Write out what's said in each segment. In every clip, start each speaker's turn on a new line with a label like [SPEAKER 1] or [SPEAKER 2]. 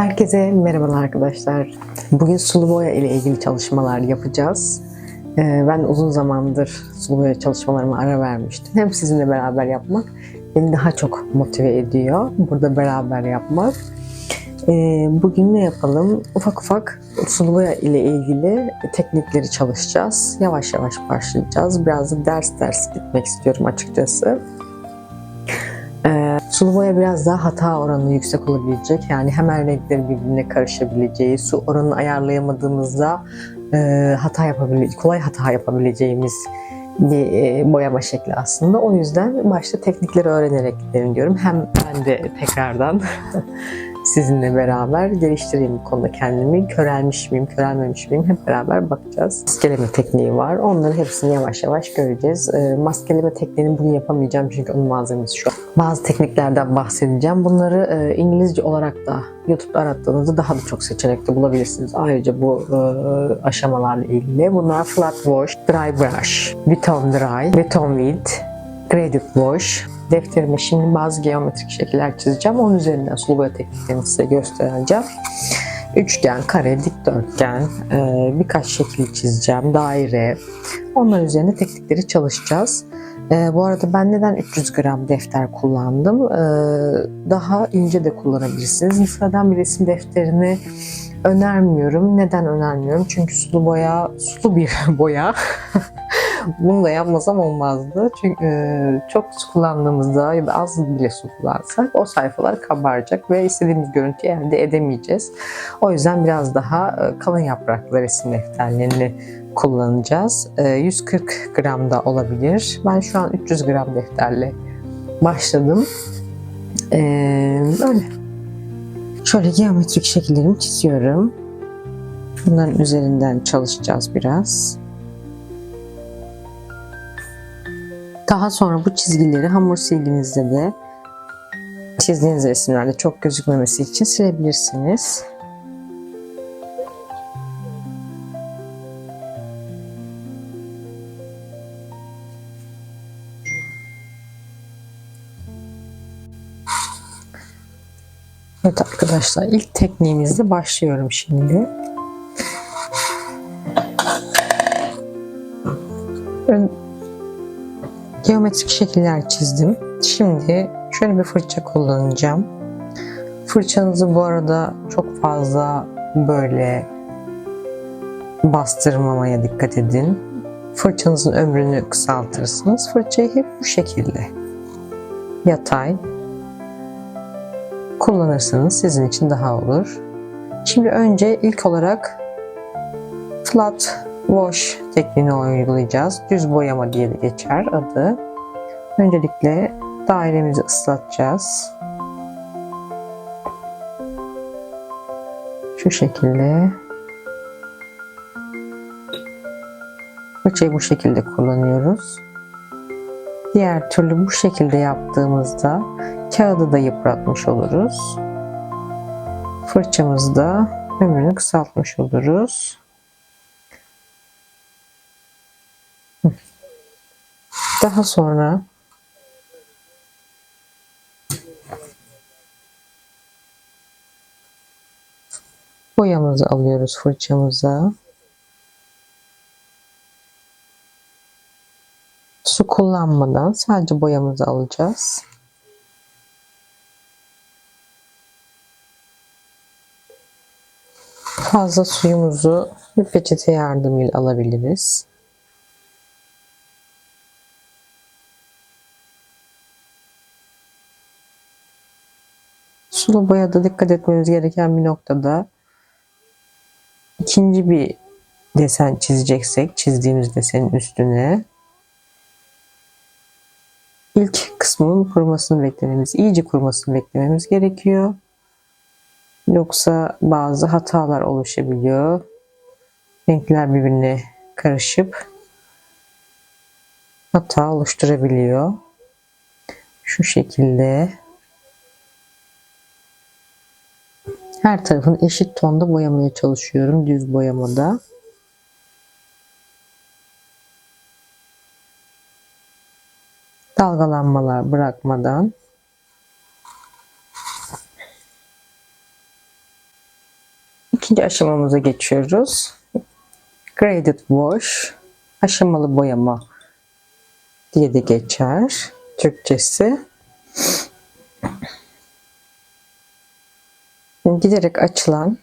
[SPEAKER 1] Herkese merhabalar arkadaşlar. Bugün sulu boya ile ilgili çalışmalar yapacağız. Ee, Ben uzun zamandır sulu boya çalışmalarıma ara vermiştim. Hem sizinle beraber yapmak beni daha çok motive ediyor. Burada beraber yapmak. Ee, Bugün ne yapalım? Ufak ufak sulu boya ile ilgili teknikleri çalışacağız. Yavaş yavaş başlayacağız. Biraz da ders ders gitmek istiyorum açıkçası. Sulu boya biraz daha hata oranı yüksek olabilecek. Yani hemen renkleri birbirine karışabileceği, su oranını ayarlayamadığımızda e, hata yapabileceğimiz, kolay hata yapabileceğimiz bir e, boyama şekli aslında. O yüzden başta teknikleri öğrenerek gidelim diyorum. Hem ben de tekrardan sizinle beraber geliştireyim bu konuda kendimi. Körelmiş miyim, körelmemiş miyim hep beraber bakacağız. Maskeleme tekniği var. Onların hepsini yavaş yavaş göreceğiz. E, maskeleme tekniğini bugün yapamayacağım çünkü onun malzemesi şu an. Bazı tekniklerden bahsedeceğim. Bunları e, İngilizce olarak da YouTube'da arattığınızda daha da çok seçenekte bulabilirsiniz. Ayrıca bu e, aşamalarla ilgili. Bunlar flat wash, dry brush, beton dry, beton with, graded wash. Defterime şimdi bazı geometrik şekiller çizeceğim. Onun üzerinden sulu boya tekniklerini size göstereceğim. Üçgen, kare, dikdörtgen, e, birkaç şekil çizeceğim, daire. Onlar üzerine teknikleri çalışacağız. E, bu arada ben neden 300 gram defter kullandım? E, daha ince de kullanabilirsiniz. Sıradan bir resim defterini önermiyorum. Neden önermiyorum? Çünkü sulu boya, sulu bir boya. Bunu da yapmasam olmazdı. Çünkü e, çok su kullandığımızda ya da az bile su kullansak o sayfalar kabaracak ve istediğimiz görüntüyü elde edemeyeceğiz. O yüzden biraz daha e, kalın yapraklı resim defterlerini kullanacağız. E, 140 gram da olabilir. Ben şu an 300 gram defterle başladım. E, öyle. Şöyle geometrik şekillerimi çiziyorum. Bunların üzerinden çalışacağız biraz. Daha sonra bu çizgileri hamur silginizde de çizdiğiniz resimlerde çok gözükmemesi için silebilirsiniz. Evet arkadaşlar ilk tekniğimizle başlıyorum şimdi. Geometrik şekiller çizdim. Şimdi şöyle bir fırça kullanacağım. Fırçanızı bu arada çok fazla böyle bastırmamaya dikkat edin. Fırçanızın ömrünü kısaltırsınız. Fırçayı hep bu şekilde yatay kullanırsanız sizin için daha olur. Şimdi önce ilk olarak flat wash tekniğini uygulayacağız. Düz boyama diye de geçer adı. Öncelikle dairemizi ıslatacağız. Şu şekilde. Fırçayı bu şekilde kullanıyoruz. Diğer türlü bu şekilde yaptığımızda kağıdı da yıpratmış oluruz. Fırçamızı da ömrünü kısaltmış oluruz. Daha sonra boyamızı alıyoruz fırçamıza. Su kullanmadan sadece boyamızı alacağız. Fazla suyumuzu bir peçete yardımıyla alabiliriz. Sulu boyada dikkat etmemiz gereken bir noktada ikinci bir desen çizeceksek çizdiğimiz desenin üstüne ilk kısmının kurumasını beklememiz, iyice kurumasını beklememiz gerekiyor. Yoksa bazı hatalar oluşabiliyor. Renkler birbirine karışıp hata oluşturabiliyor. Şu şekilde her tarafını eşit tonda boyamaya çalışıyorum düz boyamada. Dalgalanmalar bırakmadan İkinci aşamamıza geçiyoruz. Graded wash, aşamalı boyama diye de geçer Türkçesi. Giderek açılan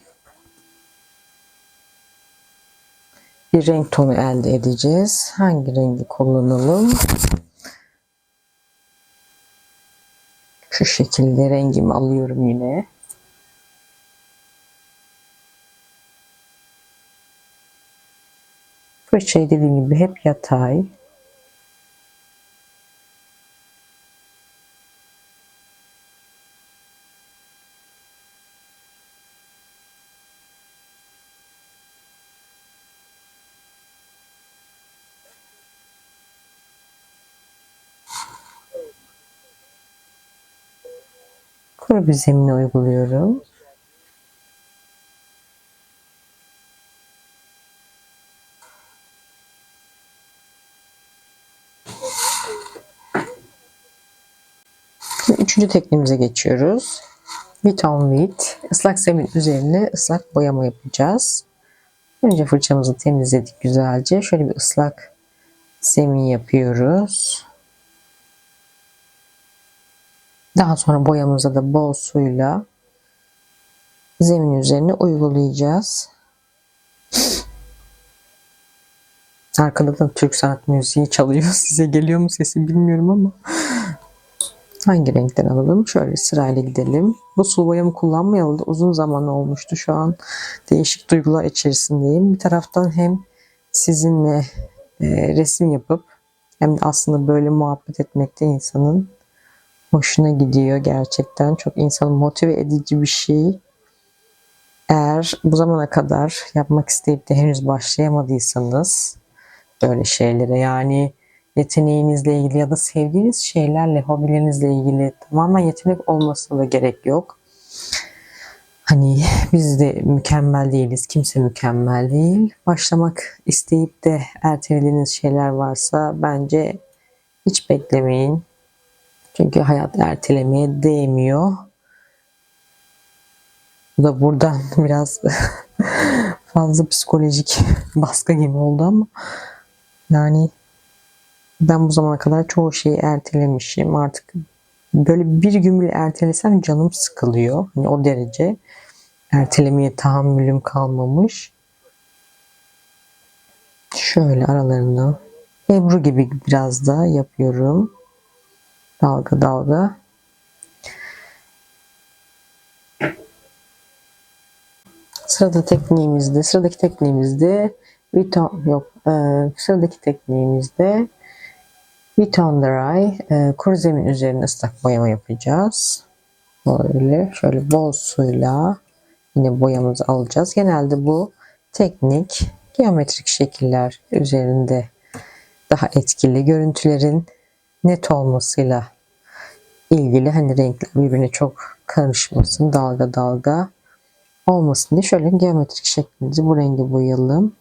[SPEAKER 1] bir renk tonu elde edeceğiz. Hangi rengi kullanalım? Şu şekilde rengimi alıyorum yine. Fırçayı dediğim gibi hep yatay. Kuru bir uyguluyorum. Üçüncü tekniğimize geçiyoruz. Wet on wet. Islak zemin üzerine ıslak boyama yapacağız. Önce fırçamızı temizledik güzelce. Şöyle bir ıslak zemin yapıyoruz. Daha sonra boyamıza da bol suyla zemin üzerine uygulayacağız. Arkada da Türk sanat müziği çalıyor. Size geliyor mu sesi bilmiyorum ama. Hangi renkten alalım? Şöyle sırayla gidelim. Bu sulu boyamı kullanmayalı da uzun zaman olmuştu. Şu an değişik duygular içerisindeyim. Bir taraftan hem sizinle e, resim yapıp hem de aslında böyle muhabbet etmekte insanın hoşuna gidiyor gerçekten. Çok insanı motive edici bir şey. Eğer bu zamana kadar yapmak isteyip de henüz başlayamadıysanız böyle şeylere yani yeteneğinizle ilgili ya da sevdiğiniz şeylerle, hobilerinizle ilgili tamamen yetenek olmasına da gerek yok. Hani biz de mükemmel değiliz. Kimse mükemmel değil. Başlamak isteyip de ertelediğiniz şeyler varsa bence hiç beklemeyin. Çünkü hayat ertelemeye değmiyor. Bu da buradan biraz fazla psikolojik baskı gibi oldu ama yani ben bu zamana kadar çoğu şeyi ertelemişim. Artık böyle bir gün bile ertelesem canım sıkılıyor. Hani o derece ertelemeye tahammülüm kalmamış. Şöyle aralarına Ebru gibi biraz da yapıyorum. Dalga dalga. Sırada tekniğimizde, sıradaki tekniğimizde Vuitton yok, e, sıradaki tekniğimizde Vuitton Dry e, kuru zemin üzerine ıslak boyama yapacağız. Böyle şöyle bol suyla yine boyamızı alacağız. Genelde bu teknik geometrik şekiller üzerinde daha etkili görüntülerin net olmasıyla ilgili hani renkler birbirine çok karışmasın dalga dalga olmasın diye şöyle geometrik şeklimizi bu rengi boyayalım.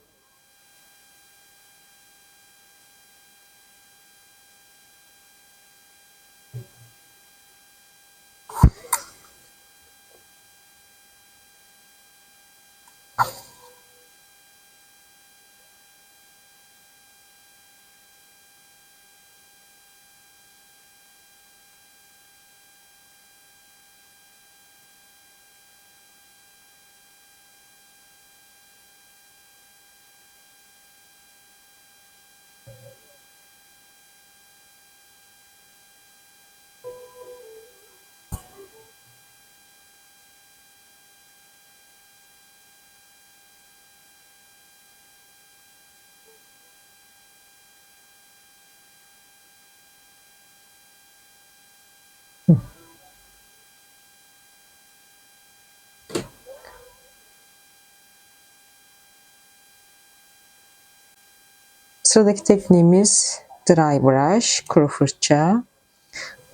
[SPEAKER 1] Sıradaki tekniğimiz dry brush, kuru fırça.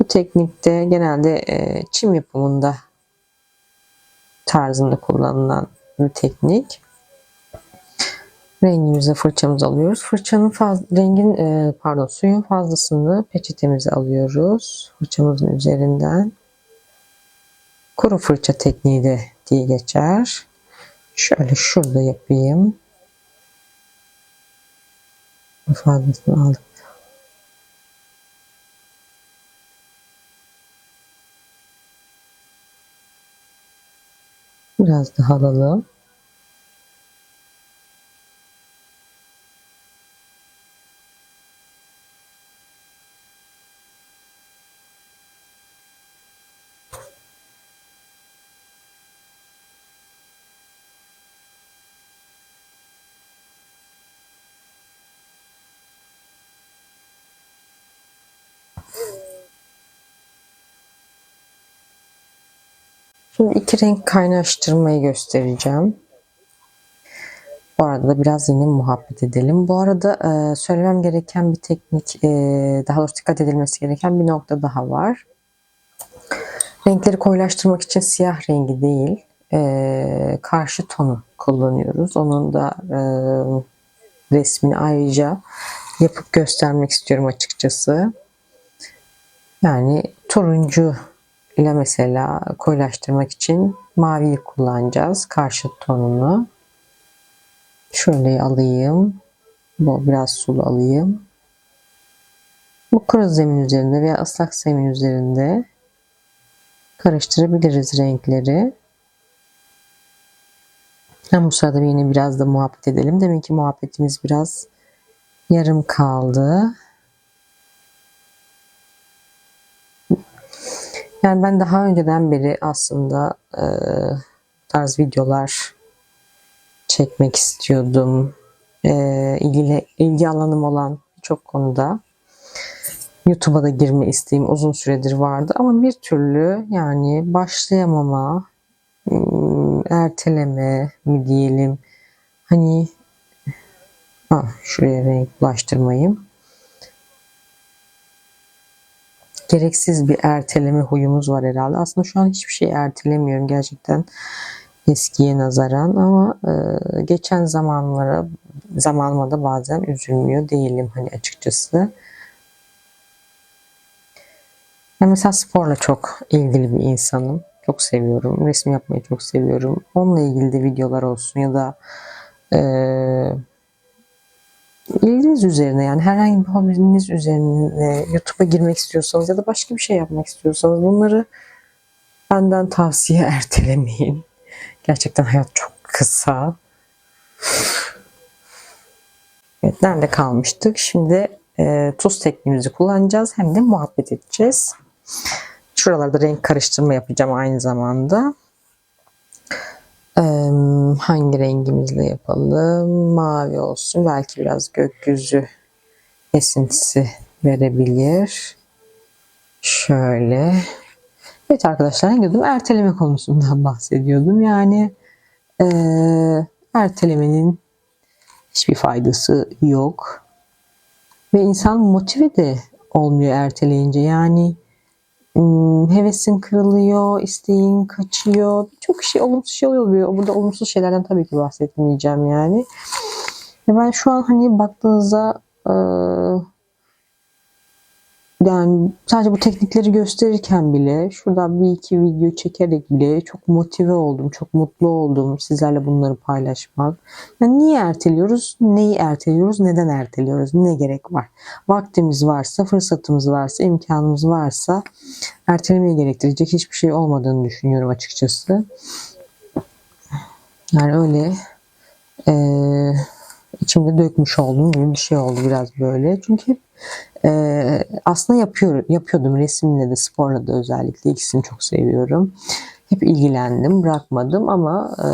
[SPEAKER 1] Bu teknikte genelde e, çim yapımında tarzında kullanılan bir teknik. Rengimizi fırçamızı alıyoruz. Fırçanın faz, rengin e, pardon suyun fazlasını peçetemize alıyoruz. Fırçamızın üzerinden. Kuru fırça tekniği de diye geçer. Şöyle şurada yapayım. Fazlasını aldım. Biraz daha alalım. Şimdi iki renk kaynaştırmayı göstereceğim. Bu arada da biraz yine muhabbet edelim. Bu arada e, söylemem gereken bir teknik, e, daha doğrusu dikkat edilmesi gereken bir nokta daha var. Renkleri koyulaştırmak için siyah rengi değil, e, karşı tonu kullanıyoruz. Onun da resmini ayrıca yapıp göstermek istiyorum açıkçası. Yani turuncu ile mesela koyulaştırmak için maviyi kullanacağız. Karşı tonunu. Şöyle alayım. Bu biraz sulu alayım. Bu kuru zemin üzerinde veya ıslak zemin üzerinde karıştırabiliriz renkleri. Hem bu sırada yine biraz da muhabbet edelim. Demek ki muhabbetimiz biraz yarım kaldı. Yani ben daha önceden beri aslında e, tarz videolar çekmek istiyordum. E, ilgili ilgi alanım olan çok konuda YouTube'a da girme isteğim uzun süredir vardı ama bir türlü yani başlayamama, erteleme mi diyelim. Hani ha, şuraya renk bulaştırmayayım. Gereksiz bir erteleme huyumuz var herhalde. Aslında şu an hiçbir şey ertelemiyorum gerçekten eskiye nazaran ama e, geçen zamanlara zamanıma da bazen üzülmüyor değilim hani açıkçası. Ben mesela sporla çok ilgili bir insanım. Çok seviyorum. Resim yapmayı çok seviyorum. Onunla ilgili de videolar olsun ya da e, ilginiz üzerine yani herhangi bir hobiniz üzerine YouTube'a girmek istiyorsanız ya da başka bir şey yapmak istiyorsanız bunları benden tavsiye ertelemeyin. Gerçekten hayat çok kısa. Evet, nerede kalmıştık? Şimdi e, tuz tekniğimizi kullanacağız. Hem de muhabbet edeceğiz. Şuralarda renk karıştırma yapacağım aynı zamanda. Ee, hangi rengimizle yapalım? Mavi olsun. Belki biraz gökyüzü esintisi verebilir. Şöyle. Evet arkadaşlar ne diyordum? Erteleme konusundan bahsediyordum. Yani e, ertelemenin hiçbir faydası yok. Ve insan motive de olmuyor erteleyince. Yani hevesin kırılıyor, isteğin kaçıyor. Çok şey olumsuz şey oluyor. Burada olumsuz şeylerden tabii ki bahsetmeyeceğim yani. Ben şu an hani baktığınızda yani sadece bu teknikleri gösterirken bile şurada bir iki video çekerek bile çok motive oldum, çok mutlu oldum sizlerle bunları paylaşmak. Yani niye erteliyoruz? Neyi erteliyoruz? Neden erteliyoruz? Ne gerek var? Vaktimiz varsa, fırsatımız varsa, imkanımız varsa ertelemeye gerektirecek hiçbir şey olmadığını düşünüyorum açıkçası. Yani öyle e, içimde dökmüş oldum gibi bir şey oldu biraz böyle. Çünkü ee, aslında yapıyorum, yapıyordum resimle de sporla da özellikle ikisini çok seviyorum. Hep ilgilendim, bırakmadım ama e,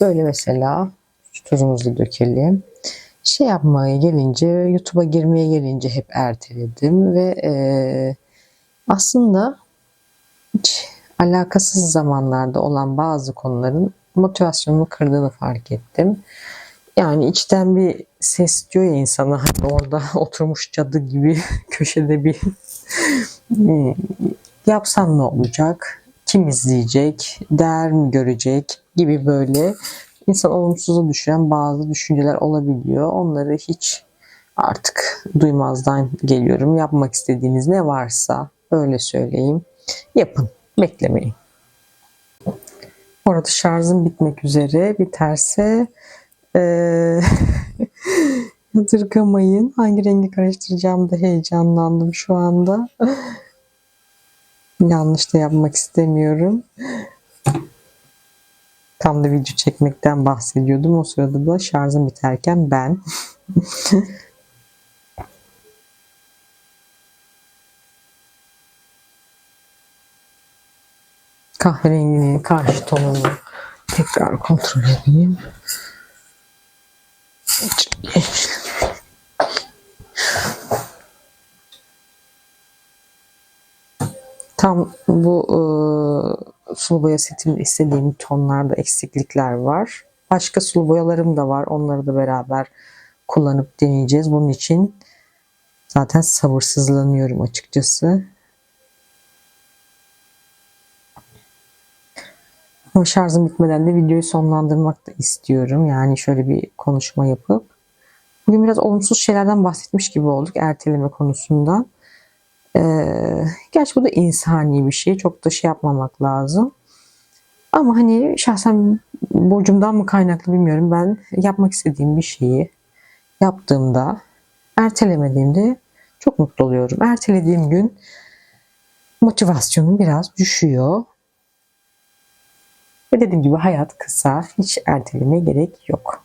[SPEAKER 1] böyle mesela şu tuzumuzu dökelim. Şey yapmaya gelince, YouTube'a girmeye gelince hep erteledim ve e, aslında hiç alakasız zamanlarda olan bazı konuların motivasyonumu kırdığını fark ettim. Yani içten bir ses diyor ya insana hani orada oturmuş cadı gibi köşede bir hmm, yapsam ne olacak? Kim izleyecek? Değer mi görecek? Gibi böyle insan olumsuza düşüren bazı düşünceler olabiliyor. Onları hiç artık duymazdan geliyorum. Yapmak istediğiniz ne varsa öyle söyleyeyim. Yapın. Beklemeyin. Orada şarjım bitmek üzere. Biterse eee yadırgamayın. Hangi rengi karıştıracağım da heyecanlandım şu anda. Yanlış da yapmak istemiyorum. Tam da video çekmekten bahsediyordum. O sırada da şarjım biterken ben. kahverenginin karşı tonunu tekrar kontrol edeyim. Tam bu e, sulu boya setimde istediğim tonlarda eksiklikler var. Başka sulu boyalarım da var. Onları da beraber kullanıp deneyeceğiz. Bunun için zaten sabırsızlanıyorum açıkçası. Ama şarjım bitmeden de videoyu sonlandırmak da istiyorum. Yani şöyle bir konuşma yapıp. Bugün biraz olumsuz şeylerden bahsetmiş gibi olduk erteleme konusunda. Ee, gerçi bu da insani bir şey. Çok da şey yapmamak lazım. Ama hani şahsen borcumdan mı kaynaklı bilmiyorum. Ben yapmak istediğim bir şeyi yaptığımda, ertelemediğimde çok mutlu oluyorum. Ertelediğim gün motivasyonum biraz düşüyor. Ve dediğim gibi hayat kısa. Hiç ertelemeye gerek yok.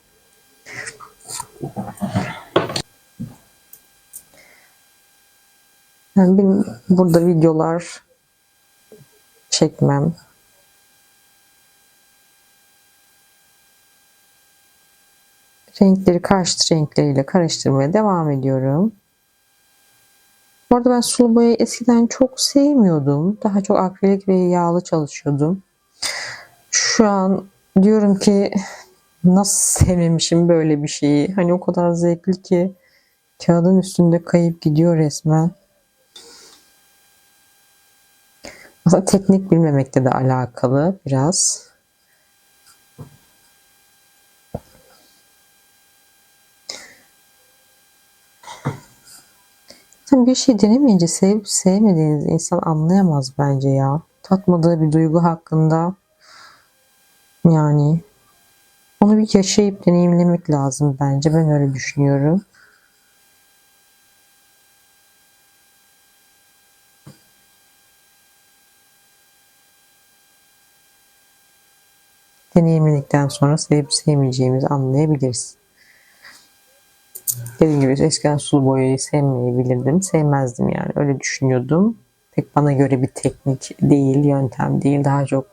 [SPEAKER 1] Yani benim burada videolar çekmem, renkleri karşıt renkleriyle karıştırmaya devam ediyorum. Bu arada ben sulu boyayı eskiden çok sevmiyordum. Daha çok akrilik ve yağlı çalışıyordum. Şu an diyorum ki nasıl sevmemişim böyle bir şeyi. Hani o kadar zevkli ki kağıdın üstünde kayıp gidiyor resmen. Aslında teknik bilmemekte de alakalı biraz. Sen bir şey denemeyince sevip sevmediğiniz insan anlayamaz bence ya. Tatmadığı bir duygu hakkında yani onu bir yaşayıp deneyimlemek lazım bence. Ben öyle düşünüyorum. Deneyimledikten sonra sevip sevmeyeceğimizi anlayabiliriz. Dediğim gibi eskiden sulu boyayı sevmeyebilirdim. Sevmezdim yani. Öyle düşünüyordum. Pek bana göre bir teknik değil, yöntem değil. Daha çok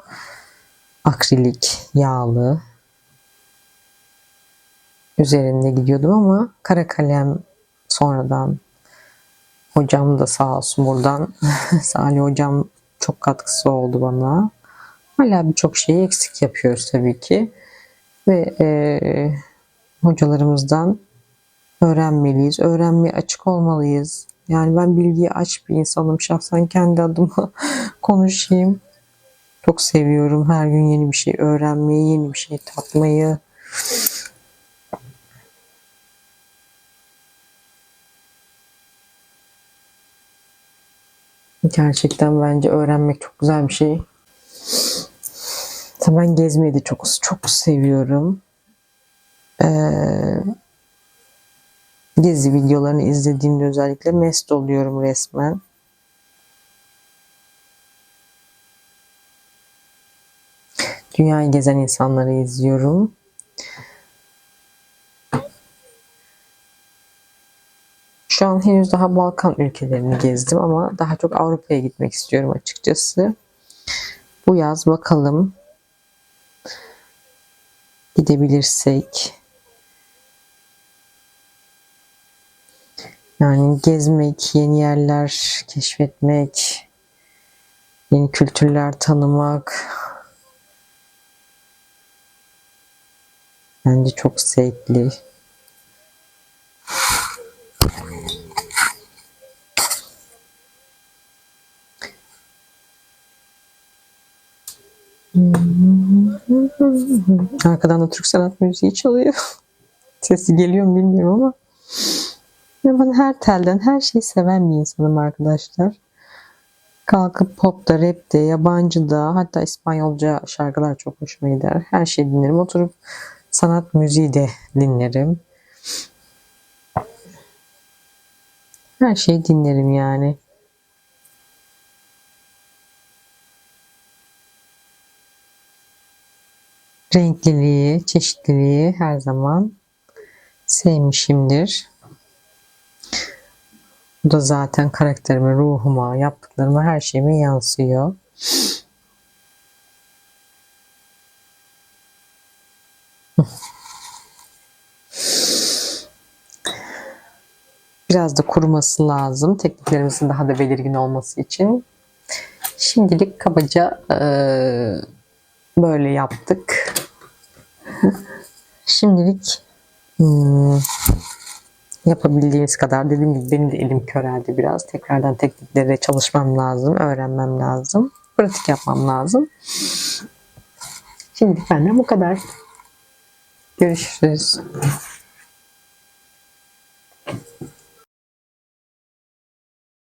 [SPEAKER 1] akrilik, yağlı üzerinde gidiyordum ama kara kalem sonradan hocam da sağ olsun buradan Salih hocam çok katkısı oldu bana. Hala birçok şeyi eksik yapıyoruz tabii ki. Ve e, hocalarımızdan öğrenmeliyiz. Öğrenmeye açık olmalıyız. Yani ben bilgiye aç bir insanım. Şahsen kendi adıma konuşayım. Çok seviyorum her gün yeni bir şey öğrenmeyi, yeni bir şey tatmayı. Gerçekten bence öğrenmek çok güzel bir şey. Ben gezmeyi de çok çok seviyorum. Ee, gezi videolarını izlediğimde özellikle mest oluyorum resmen. Dünyayı gezen insanları izliyorum. Şu an henüz daha Balkan ülkelerini gezdim ama daha çok Avrupa'ya gitmek istiyorum açıkçası. Bu yaz bakalım gidebilirsek. Yani gezmek, yeni yerler keşfetmek, yeni kültürler tanımak, Bence çok zevkli. Arkadan da Türk sanat müziği çalıyor. Sesi geliyor mu bilmiyorum ama. Ya ben her telden her şeyi seven bir insanım arkadaşlar. Kalkıp pop da, rap de, yabancı da, hatta İspanyolca şarkılar çok hoşuma gider. Her şeyi dinlerim. Oturup sanat müziği de dinlerim. Her şeyi dinlerim yani. Renkliliği, çeşitliliği her zaman sevmişimdir. Bu da zaten karakterime, ruhuma, yaptıklarıma, her şeyime yansıyor. Biraz da kuruması lazım. Tekniklerimizin daha da belirgin olması için. Şimdilik kabaca eee, böyle yaptık. Şimdilik hmm, yapabildiğimiz kadar dediğim gibi benim de elim köreldi biraz. Tekrardan tekniklere çalışmam lazım, öğrenmem lazım. Pratik yapmam lazım. Şimdi benden bu kadar. Görüşürüz.